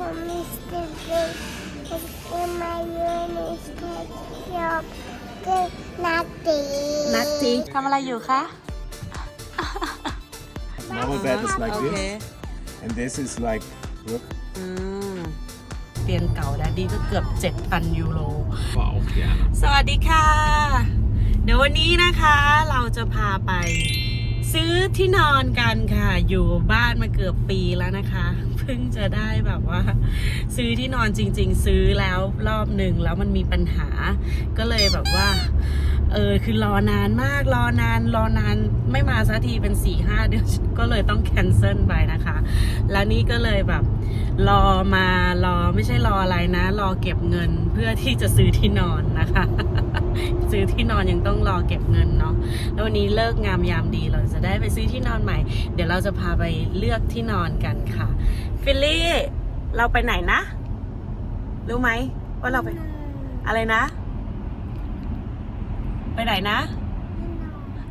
for Mr. Big and my unit job the nothing นักจีทำอะไรอยู่คะ Normal bed is like โอเค this, and this is like look. อืมเตียงเก่าแดดดี้ก็เกือบ 7,000 ยูโร Wow, yeah. สวัสดีค่ะ เดี๋ยววันนี้นะคะเราจะพาไป ซื้อที่นอนกันค่ะ อยู่บ้านมาเกือบปีแล้วนะคะเพิ่งจะได้แบบว่า ซื้อที่นอนจริง ๆ ซื้อแล้วรอบหนึ่งแล้วมันมีปัญหา ก็เลยแบบว่า เออคือรอนานมากรอนานรอนานไม่มาสักทีเป็น4ี่ห้าเดือนก็เลยต้องแคนเซิลไปนะคะ แล้วนี่ก็เลยแบบ รอมารอไม่ใช่รออะไรนะ รอเก็บเงินเพื่อที่จะซื้อที่นอนนะคะ ซื้อที่นอนยังต้องรอเก็บเงินเนาะแล้ววันนี้เลิกงามยามดีเราจะได้ไปซื้อที่นอนใหม่ เดี๋ยวเราจะพาไปเลือกที่นอนกันค่ะฟิลลี่เราไปไหนนะ รู้ไหมว่าเราไป อะไรนะ ไปไหนนะ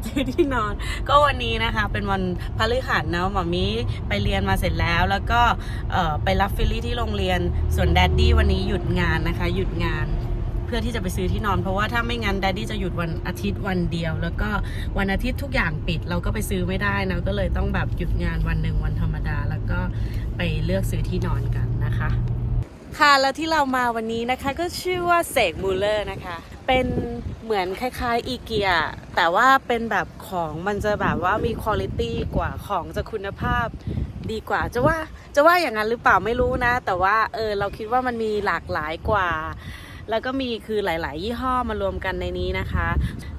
ซื้อที่นอนก็วันนี้นะคะเป็นวันพฤหัสเนาะหมอมีไปเรียนมาเสร็จแล้ว แล้วก็ไปรับฟิลลี่ที่โรงเรียนส่วนแดดดี้วันนี้หยุดงานนะคะ หยุดงาน เพื่อที่จะไปซื้อที่นอน เพราะว่าถ้าไม่งั้นแดดดี้จะหยุดวันอาทิตย์วันเดียว แล้วก็วันอาทิตย์ทุกอย่างปิดเราก็ไปซื้อไม่ได้นะก็เลยต้องแบบหยุดงานวันหนึ่งวันธรรมดา แล้วก็ไปเลือกซื้อที่นอนกันนะคะ ค่ะแล้วที่เรามาวันนี้นะคะก็ชื่อว่าเสกมูลเลอร์นะคะ เป็นเหมือนคล้ายๆอีเกียแต่ว่าเป็นแบบของมันจะแบบว่ามีคุณภาพกว่าของจะคุณภาพดีกว่าจะว่าจะว่าอย่างนั้นหรือเปล่าไม่รู้นะ แต่ว่าเออเราคิดว่ามันมีหลากหลายกว่า แล้วก็มีคือหลาย ๆ ยี่ห้อมารวมกันในนี้นะคะ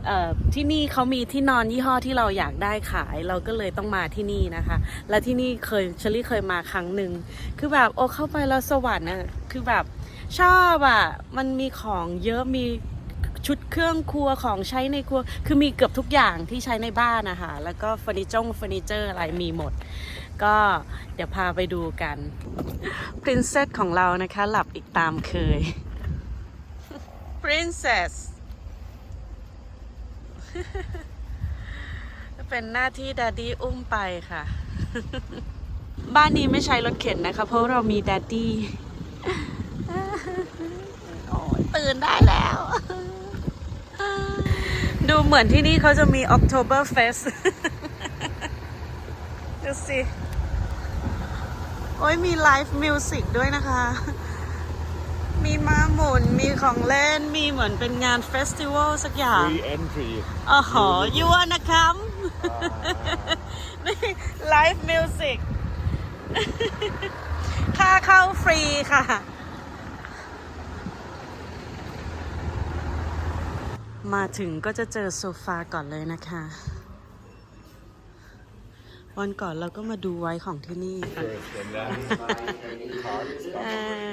เอ่อที่นี่เขามีที่นอนยี่ห้อที่เราอยากได้ขาย เราก็เลยต้องมาที่นี่นะคะ และที่นี่เคยเชลี่เคยมาครั้งหนึ่งคือแบบโอ้เข้าไปแล้วสวรรค์น่ะคือแบบชอบอะ่ะมันมีของเยอะมีชุดเครื่องครัวของใช้ในครัว คือมีเกือบทุกอย่างที่ใช้ในบ้านนะคะ แล้วก็เฟอร์นิเจอร์เฟอร์นิเจอร์อะไรมีหมด ก็เดี๋ยวพาไปดูกัน Princess ของเรานะคะ หลับอีกตามเคย Princess เป็นหน้าที่ด a ดดี้อุ้มไปค่ะ บ้านนี้ไม่ใช้รถเข็นนะคะ เพราะเรามีด a ดดี้ตื่นได้แล้ว ดูเหมือนที่นี่เขาจะมี October Fest ดูสิ โอ้ยมีไลฟ์มิวสิกด้วยนะคะ มีม้าหมุน มีของเล่น มีเหมือนเป็นงานเฟสติวัลสักอย่าง Free entry. อ๋อยัวนะครับนี่ไลฟ์มิวสิกค่าเข้าฟรีค่ะ มาถึงก็จะเจอโซฟาก่อนเลยนะคะ วันก่อนเราก็มาดูไว้ของที่นี่ค่ะ First, and then cards. เออ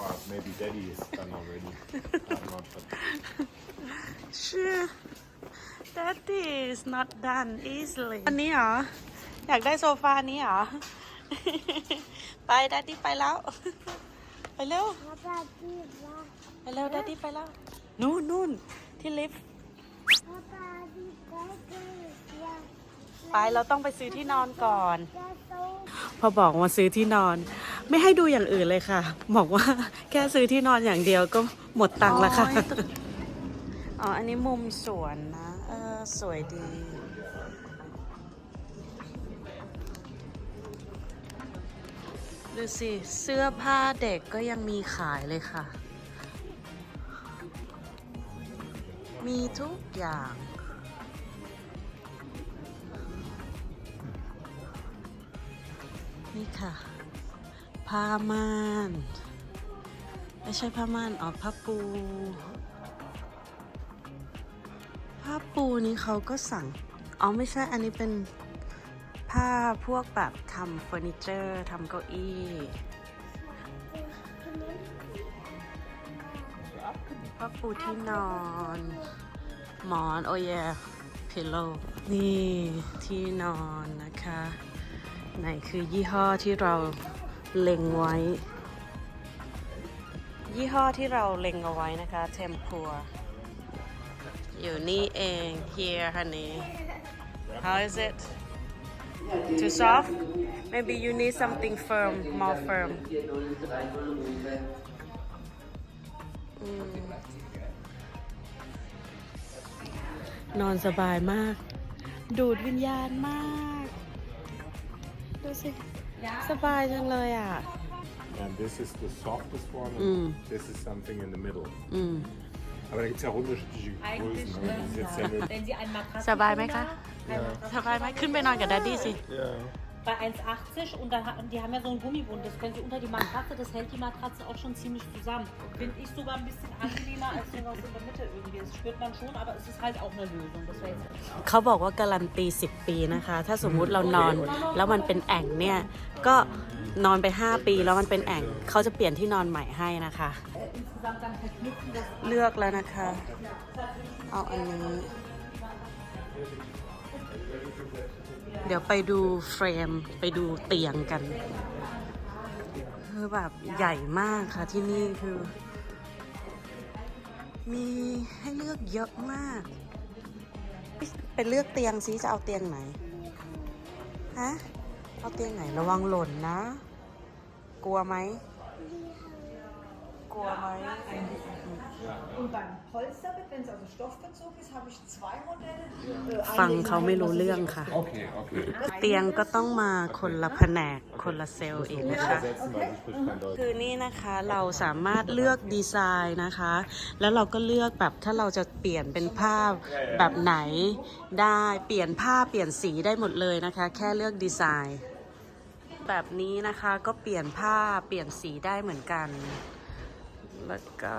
Or maybe daddy is done already. I'm not, but Sure that is not done easily อันนี้เหรอ อยากได้โซฟานี้เหรอ ไปดัดดี้ไปแล้ว ไปเร็ว Papa did that ไปเร็วดัดดี้ไปแล้ว นู่นนู่นที่ลิฟต์ Papa did that ไปเราต้องไปซื้อที่นอนก่อน That's so พอบอกว่าซื้อที่นอน ไม่ให้ดูอย่างอื่นเลยค่ะ บอกว่าแค่ซื้อที่นอนอย่างเดียวก็หมดตังค์แล้วค่ะ อ๋อ อันนี้มุมสวนนะ เออ สวยดีดูสิ เสื้อผ้าเด็กก็ยังมีขายเลยค่ะ มีทุกอย่าง นี่ค่ะ ผ้าม่าน ไม่ใช่ผ้าม่านอ๋อผ้าปู ผ้าปูนี้เขาก็สั่ง อ๋อ ไม่ใช่อันนี้เป็นผ้าพวกแบบทำเฟอร์นิเจอร์ทำเก้าอี้ ปูที่นอน หมอนโอ้ยพิลโลนี่ที่นอนนะคะ ไหนคือยี่ห้อที่เราเล็งไว้ ยี่ห้อที่เราเล็งเอาไว้นะคะเทมพัวอยู่นี่เอง here honey How is it? Too soft? Maybe you need something firm, more firm. อื นอนสบายมาก ดูดวิญญาณมาก ดูสิ สบายจังเลยอะ And this is the softest one. Mm. And This is something in the middle. อืม Aber da gibt es ja auch unterschiedliche Eigentlich, Größen. Ne? Das ist jetzt ja äh, nur, wenn Sie ein Matratzenfunder, สบายไหมคะ สบายไหมขึ้นไปนอนกับดัดดี้สิ ja. Bei 1,80 und dann, ha- die haben ja so einen Gummibund, das können Sie unter die Matratze, das hält die Matratze auch schon ziemlich zusammen. Finde ich sogar ein bisschen angenehmer als sowas in der Mitte irgendwie. Das spürt man schon, aber es ist halt auch eine Lösung. Das wäre jetzt เขาบอกว่าการันตี 10 ปีนะคะ ถ้าสมมุติเรานอน แล้วมันเป็นแอ่งเนี่ย ก็นอนไป 5 ปีแล้วมันเป็นแอ่งเขาจะเปลี่ยนที่นอนใหม่ให้นะคะ insgesamt dann verknüpfen, das เลือกแล้วนะคะ เอาอันนี้ เดี๋ยวไปดูเฟรมไปดูเตียงกัน คือแบบใหญ่มากค่ะที่นี่คือ มีให้เลือกเยอะมาก ไปเลือกเตียงซิจะเอาเตียงไหนฮะเอาเตียงไหนระวังหล่นนะ กลัวไหมกลัวไหม Und beim Polsterbett, wenn es also Stoffbezug ist, habe ich zwei Modelle. Äh, ฟัง eine in เขาไม่รู้ Holz, เรื่องค่ะ Okay, okay. เตียงก็ต้องมาคนละแผนกคนละเซลล์เองนะคะ Übersetzen, weil sie spricht kein Deutsch. คือนี่นะคะเราสามารถเลือกดีไซน์นะคะ แล้วเราก็เลือกแบบถ้าเราจะเปลี่ยนเป็นผ้าแบบไหนได้เปลี่ยนผ้าเปลี่ยนสีได้หมดเลยนะคะ แค่เลือกดีไซน์ แบบนี้นะคะก็เปลี่ยนผ้าเปลี่ยนสีได้เหมือนกัน แล้วก็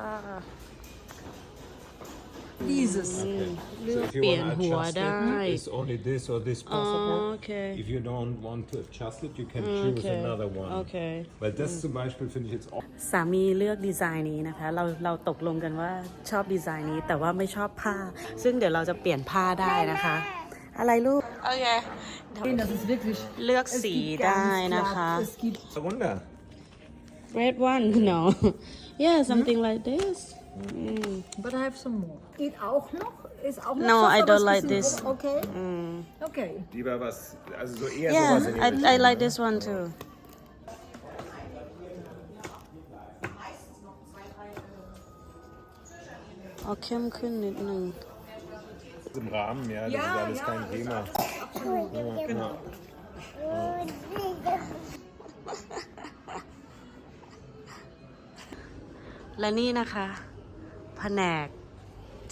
Dieses. อืมเลื So อก if เป you ลี่ยน want to หัว adjust ได้ it, is only this or this อ๋อ possible. โอเค If you don't want to adjust it, you can choose Okay. another one. โอเค Weil das zum Beispiel finde ich jetzt auch สามีเลือกดีไซน์นี้นะคะ เราเราตกลงกันว่าชอบดีไซน์นี้แต่ว่าไม่ชอบผ้า ซึ่งเดี๋ยวเราจะเปลี่ยนผ้าได้นะคะ อะไรลูก โอเค Das ist wirklich. เลือก Es สี gibt ได้ ganz นะคะ glatt, Es gibt Wunder. red one no yeah something like this mm. But I have some more. Geht auch noch? Ist auch noch No, Sofa, I aber don't ist like bisschen- this. Okay. Mm. Okay. Lieber was, also so eher yeah sowas in die I, Richtung, I like ne? this one too เอาเข้มขึ้นนิดนึง Im Rahmen, ja, das Ja, ist alles ja, kein das Thema. Genau. Ja. และนี่นะคะ แผ นก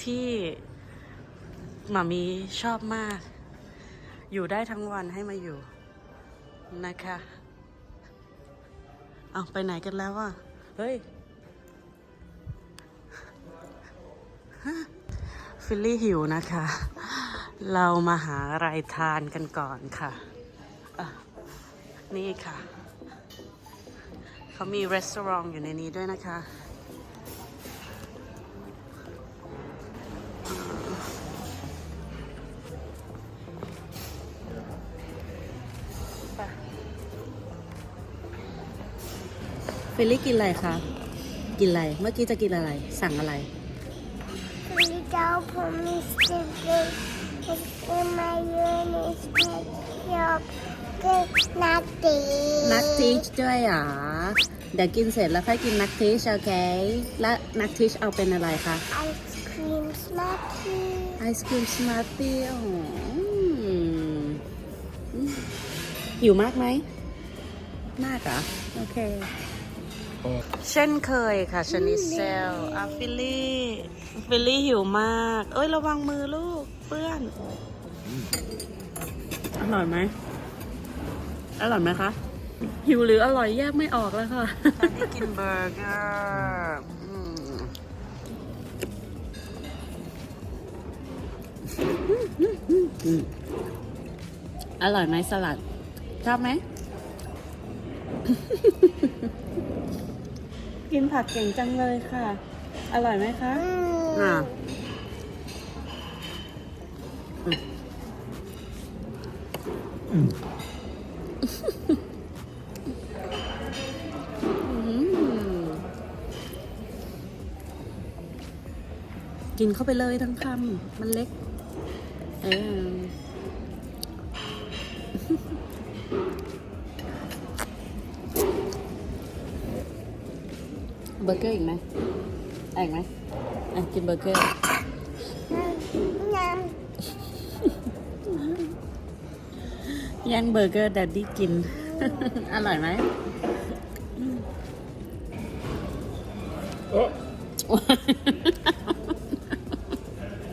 ที่หมามีชอบมาก อยู่ได้ทั้งวันให้มาอยู่นะคะเอาไปไหนกันแล้วอะ เฮ้ยฟิลลี่หิวนะคะ เรามาหาอะไรทานกันก่อนค่ะะนี่ค่ะ เขามีร้านอาหารอยู่ในนี้ด้วยนะคะ ฟิลลี่กินอะไรคะ กินอะไร เมื่อกี้จะกินอะไร สั่งอะไร Without permission, in my unit, job, nothing. นักทิชด้วยเหรอ เดี๋ยวกินเสร็จแล้วค่อยกินนักทิชโอเค และนักทิชเอาเป็นอะไรคะ Ice cream, snacky. ไอศครีมสมาร์ตี้โอ้โหอืมหิวมากไหม มากเหรอ โอเค เช่นเคยค่ะชนิดเซลอะฟิลลี่ฟิลลี่หิวมาก เอ้ยระวังมือลูกเปื้อน อร่อยไหม อร่อยไหมคะ หิวหรืออร่อยแยกไม่ออกแล้วค่ะตอนนี้กินเบอร์เกอร์อืมอร่อยไหมสลัด ชอบไหม กินผักเก่งจังเลยค่ะ อร่อยไหมคะอ่าอืมกินเข้าไปเลยทั้งคำมันเล็ก เออ เบอร์เกอร์อีกไหมเอาอีกไหมอะกินเบอร์เกอร์น้ย่างเบอร์เกอร์แดดดี้กิน อร่อยไหม Oh.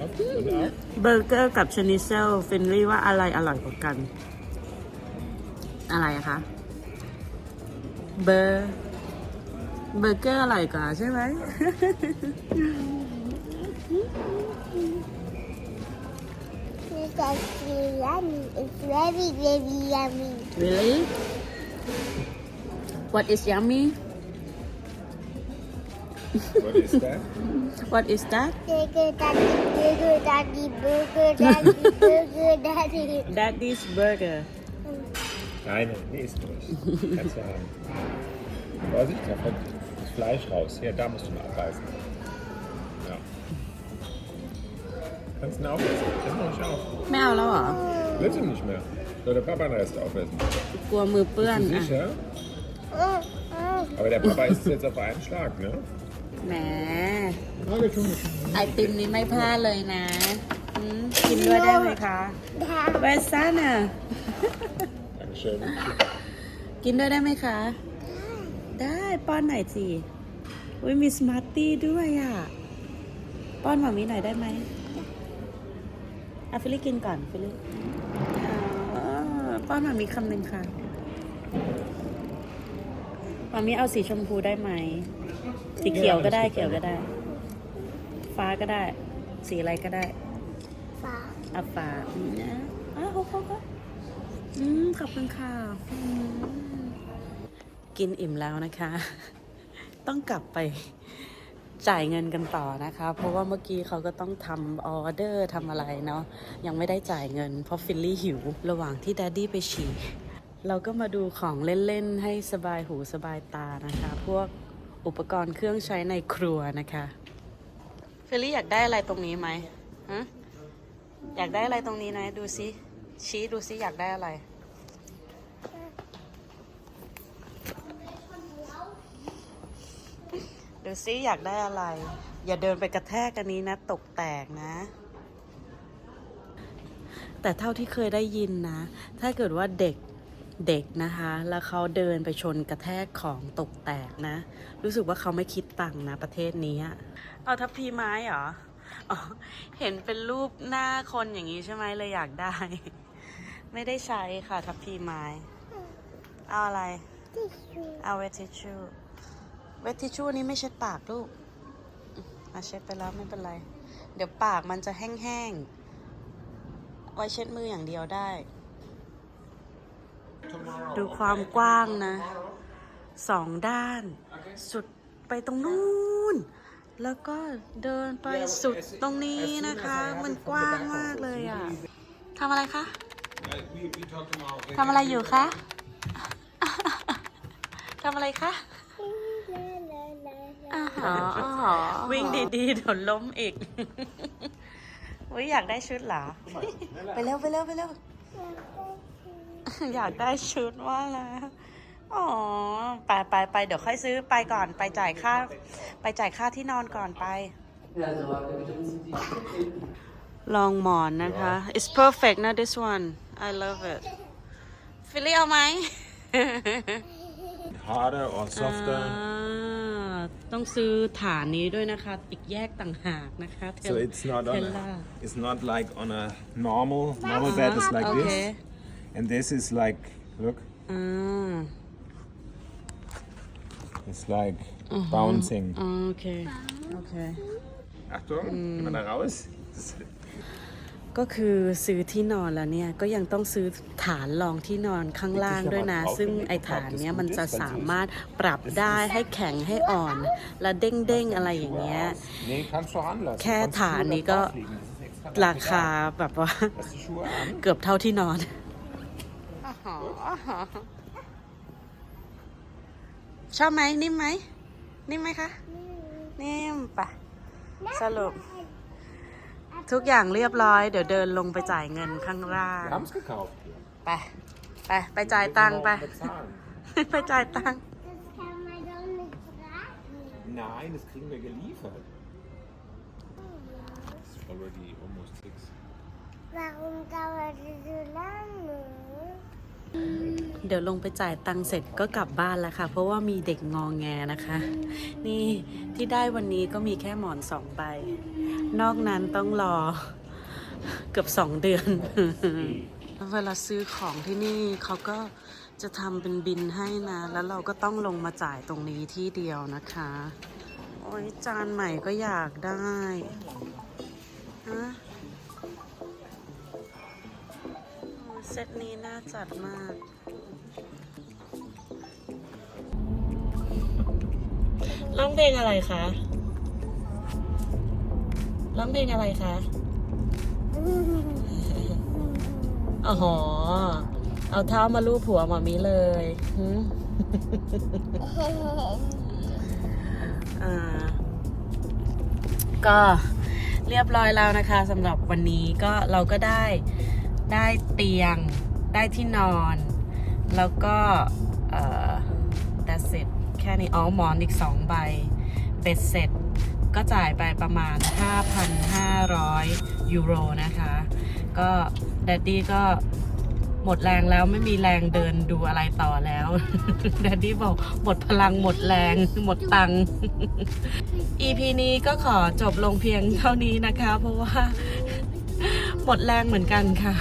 Up and up. เบอร์เกอร์กับชนิเซลฟินลี่ว่าอะไรอร่อยกว่ากัน อะไรอะคะ เบอร์ เบอร์เกอร์อร่อยกว่าใช่ไหม ำ It's actually yummy. It's very, very yummy. really what is yummy What is that? what is that Burger daddy, burger daddy, burger daddy, burger daddy. daddy's burger Nein, nee, ist nicht. Kannst du haben. Vorsicht, da kommt das Fleisch raus. Hier, da musst du mal abbeißen. Ja. Kannst du ihn aufessen? Kannst du nicht auf. ไม่เอาแล้วเหรอ Willst du nicht mehr? Soll der Papa den Rest aufessen? กลัวมือเปื้อน Bist du อ่ะ sicher? Mm, mm. Aber der Papa isst jetzt auf einen Schlag, ne? แหม ไอติมนี้ไม่พลาดเลยนะอืมกินด้วยได้ไหมคะ Da. เวสซ่าน่ะ Dankeschön. กินด้วยได้ไหมคะ ได้ป้อนหน่อยสิอุ้ยมีสมาร์ตี้ด้วยอะ ป้อนหมามีหน่อยได้ไหมอะฟิลลี่กินก่อนฟิลลี่อ๋อป้อนหมามีคำหนึ่งค่ะหมามีเอาสีชมพูได้ไหม สีเขียวก็ได้เขียวก็ได้ ฟ้าก็ได้ สีอะไรก็ได้ Fa. อาฟ้าอืมนะอ้าวโคโคอืมขอบคุณค่ะอืม กินอิ่มแล้วนะคะ ต้องกลับไปจ่ายเงินกันต่อนะคะ เพราะว่าเมื่อกี้เขาก็ต้องทำออเดอร์ทำอะไรเนาะยังไม่ได้จ่ายเงิน เพราะฟิลลี่หิว ระหว่างที่แดดดี้ไปฉี่เราก็มาดูของเล่นๆ ให้สบายหูสบายตานะคะ พวกอุปกรณ์เครื่องใช้ในครัวนะคะฟิลลี่อยากได้อะไรตรงนี้ไหมอยากได้อะไรตรงนี้นะ ดูซิชี้ดูซิอยากได้อะไร ดูซิอยากได้อะไร อย่าเดินไปกระแทกกันนี้นะ ตกแตกนะ แต่เท่าที่เคยได้ยินนะ ถ้าเกิดว่าเด็กเด็กนะคะ แล้วเขาเดินไปชนกระแทกของตกแตกนะ รู้สึกว่าเขาไม่คิดตังค์นะ ประเทศนี้ เอาทัพพีไม้เหรออเห็นเป็นรูปหน้าคนอย่างนี้ใช่ไหมเลยอยากได้ ไม่ได้ใช้ค่ะทัพพีไม้ เอาอะไร เอาเวททิชชู่ เวททิชชู่นี้ไม่เช็ดปากลูกอืมมาเช็ดไปแล้วไม่เป็นไร เดี๋ยวปากมันจะแห้งๆ ไว้เช็ดมืออย่างเดียวได้ ดูความกว้างนะ สองด้าน สุดไปตรงนู้น แล้วก็เดินไปสุดตรงนี้นะคะ มันกว้างมากเลยอะทำอะไรคะทำอะไรอยู่คะทำอะไรคะ La, la, la, la. อ๋ออ๋อวิ่งดีๆเดี๋ยวล้มอีกอุ้ยอยากได้ชุดเหรอ ไปเร็วไปเร็วไปเร็วอยากได้ชุดว่ากแล้วอ๋อไปไปไปเดี๋ยวค่อยซื้อไปก่อนไปจ่ายค่า ไปจ่ายค่าที่นอนก่อนไป ลองหมอนนะคะ it's perfect นะ this one I love it ฟิลลี่เอาไหม Harder or อ่า softer? ต้องซื้อฐานนี้ด้วยนะคะ อีกแยกต่างหากนะคะ So it's not on Tella. a, it's not like on a normal normal bed is like okay. this, and this is like look, อ่า it's like bouncing. โอเค โอเค Achtung, geh mal da raus. ก็คือซื้อที่นอนแล้วเนี่ย ก็ยังต้องซื้อฐานรองที่นอนข้างล่างด้วยนะ ซึ่งไอ้ฐานเนี้ยมันจะสามารถปรับได้ให้แข็งให้อ่อน และเด้งๆอะไรอย่างเงี้ย Nee, kannst du ranlassen. แค่ Kannst ฐาน nur นี้ da ก็ drauf liegen. Das ist extra ราคาแบบว่า Hast du Schuhe an? เกือบเท่าที่นอนชอบไหมนิ่มไหมนิ่มไหมคะ นิ่มปะสรุป ทุกอย่างเรียบร้อย เดี๋ยวเดินลงไปจ่ายเงินข้างล่าง Wir haben es gekauft. ไป ไป ไปจ่ายตังค์ไป Bezahlen. ไปจ่ายตังค์ Das kann man doch nicht fragen. Nein, das kriegen wir geliefert. Already almost six. Warum dauert es so lange? เดี๋ยวลงไปจ่ายตังค์เสร็จก็กลับบ้านแล้วค่ะ เพราะว่ามีเด็กงองแงนะคะ นี่ที่ได้วันนี้ก็มีแค่หมอนสองใบ นอกนั้นต้องรอเกือบสองเดือน เวลาซื้อของที่นี่เขาก็จะทำเป็นบินให้นะ แล้วเราก็ต้องลงมาจ่ายตรงนี้ที่เดียวนะคะ โอ้ยจานใหม่ก็อยากได้ฮะ เซตนี้น่าจัดมาก ร้องเพลงอะไรคะ ร้องเพลงอะไรคะอ๋อเอาเท้ามาลูบหัวหมามีเลยหืมอ่าก็เรียบร้อยแล้วนะคะสำหรับวันนี้ก็เราก็ได้ ได้เตียงได้ที่นอน แล้วก็เอ่อ that's it แค่นี้อ๋อหมอนอีก 2 ใบ เบ็ดเสร็จก็จ่ายไปประมาณ 5,500 ยูโรนะคะ ก็แดดดี้ก็หมดแรงแล้วไม่มีแรงเดินดูอะไรต่อแล้วแดดดี้บอกหมดพลังหมดแรงหมดตังค์ EP นี้ก็ขอจบลงเพียงเท่านี้นะคะ เพราะว่า หมดแรงเหมือนกันค่ะ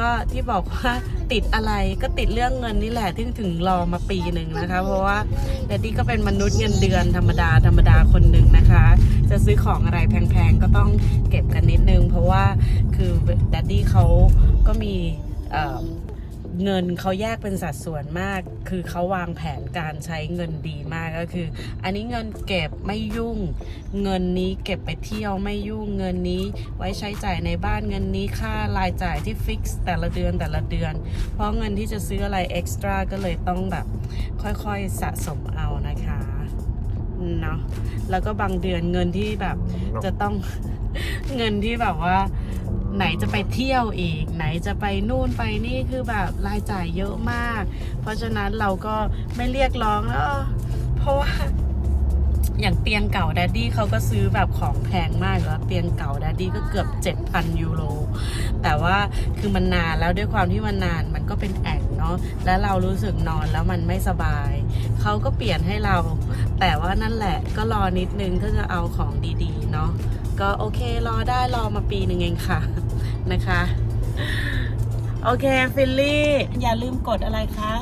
ก็ที่บอกว่าติดอะไรก็ติดเรื่องเงินนี่แหละที่ถึงรอมาปีหนึ่งนะคะ เพราะว่าแดดดี้ก็เป็นมนุษย์เงินเดือนธรรมดาธรรมดาคนหนึ่งนะคะ จะซื้อของอะไรแพงๆก็ต้องเก็บกันนิดนึง เพราะว่าคือแดดดี้เขาก็มี เงินเขาแยกเป็นสัดส่วนมาก คือเขาวางแผนการใช้เงินดีมากก็คือ อันนี้เงินเก็บไม่ยุ่ง เงินนี้เก็บไปเที่ยวไม่ยุ่ง เงินนี้ไว้ใช้จ่ายในบ้านเงินนี้ค่ารายจ่ายที่ฟิกซ์แต่ละเดือนแต่ละเดือน เพราะเงินที่จะซื้ออะไรเอ็กซ์ตร้าก็เลยต้องแบบค่อยๆสะสมเอานะคะเนาะแล้วก็บางเดือนเงินที่แบบจะต้องเงินที่แบบว่า ไหนจะไปเที่ยวอีก ไหนจะไปนู่นไปนี่คือแบบรายจ่ายเยอะมาก เพราะฉะนั้นเราก็ไม่เรียกร้องแล้วเพราะว่าอย่างเตียงเก่าแดดดี้เขาก็ซื้อแบบของแพงมากแล้วเตียงเก่าแดดดี้ก็เกือบ 7,000 ยูโร แต่ว่าคือมันนานแล้วด้วยความที่มันนานมันก็เป็นแอ่งเนาะแล้วเรารู้สึกนอนแล้วมันไม่สบาย เขาก็เปลี่ยนให้เรา แต่ว่านั่นแหละก็รอนิดนึงถ้าจะเอาของดีๆ เนาะก็โอเครอได้รอมาปีหนึ่งเองค่ะ นะคะ โอเคฟิลลี่ อย่าลืมกดอะไรคะ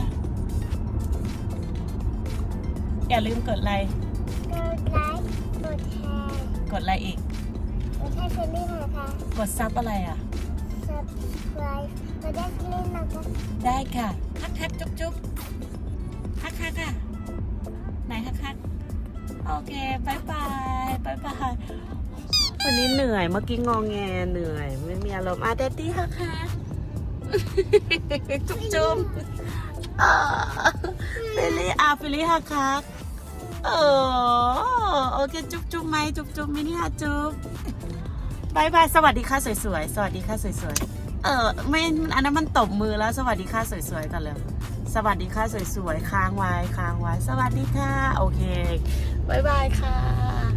อย่าลืมกดอะไร กดไลค์กดแชร์กดอะไรอีก กดให้เฟรนลี่นะคะกดซับอะไรอะ subscribe กดได้เฟรนลี่นะคะได้ค่ะฮักฮักจุ๊บจุ๊บฮักฮักค่ะ ไหนฮักฮักโอเคบายบายบายบาย วันนี้เหนื่อยเมื่อกี้งองแงเหนื่อย ไม่มีอารมณ์อะเดดดี้ฮักฮักจุ๊บจุ๊บอ่าฟิลลี่อะฟิลลี่ฮักฮักเออโอเคจุ๊บจุ๊บไหมจุ๊บจุ๊บมินิฮักจุ๊บบายบายสวัสดีค่ะสวยๆสวัสดีค่ะสวยๆเออไม่อันนั้นมันตบมือแล้วสวัสดีค่ะสวยๆกันเลยสวัสดีค่ะสวยๆค้างไว้ค้างไว้ สวัสดีค่ะ โอเคบายบายค่ะ